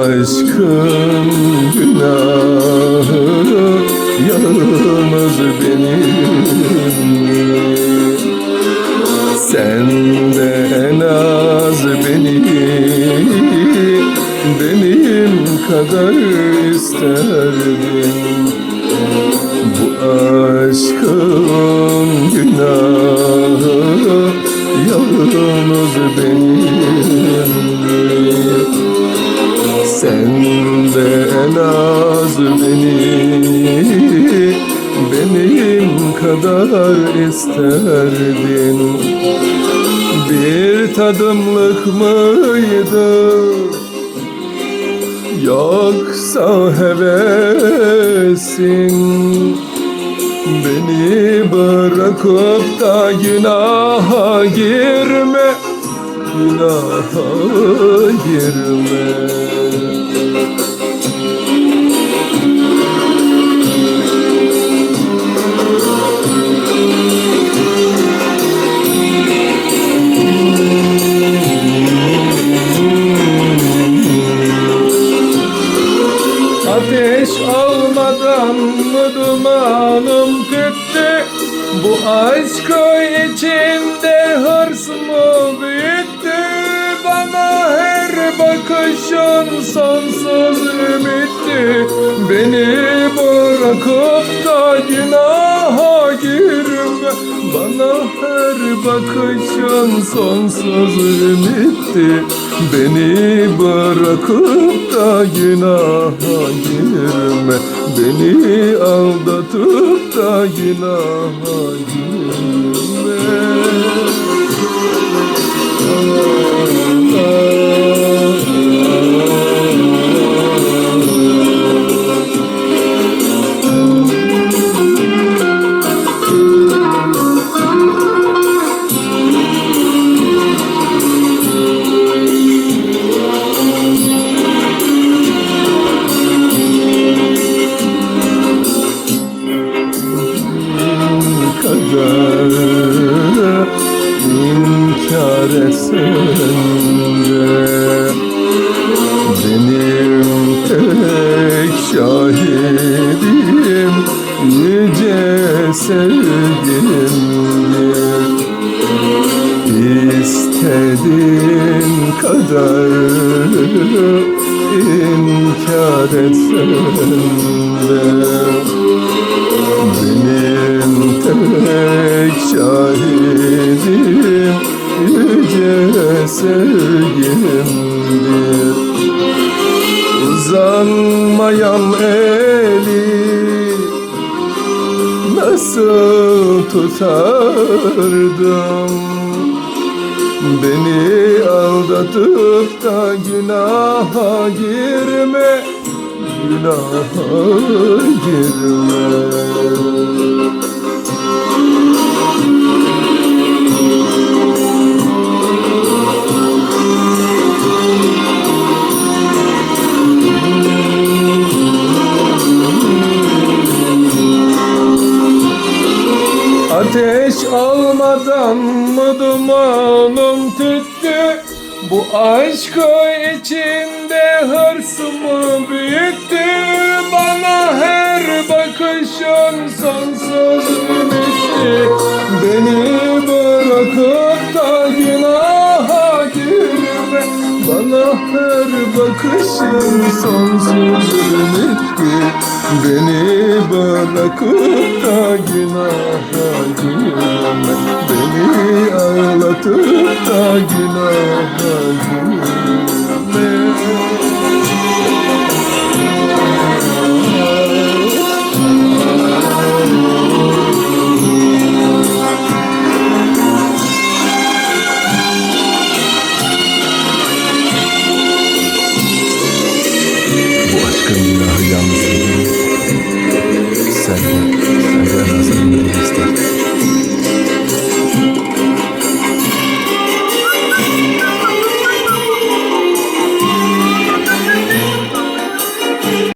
aşkın günahı yalnız benim Sen de en az beni benim kadar isterdin Bu aşkın Sen de en az beni benim kadar isterdin. Bir tadımlık mıydı? Yoksa hevesin Beni bırakıp da günaha girme Günaha girme Ateş Beni bırakıp da günaha girme. Bana her bakışın sonsuz ümitti. Beni bırakıp da günaha girme. Beni aldatıp da günaha girme İstediğin kadar inkar etsen de benim tek şahidim yüce sevgimdir. Uzanmayan eli nasıl tutardım Beni aldatıp da günaha girme. Günaha girme. Ateş almadan Bu aşkı içinde hırsımı büyüttü. Bana her bakışın sonsuz ümitti Beni bırakıp da günaha girme Bana her bakışın sonsuz ümitti Beni bırakıp da günaha girme ağlatıp da günaha girme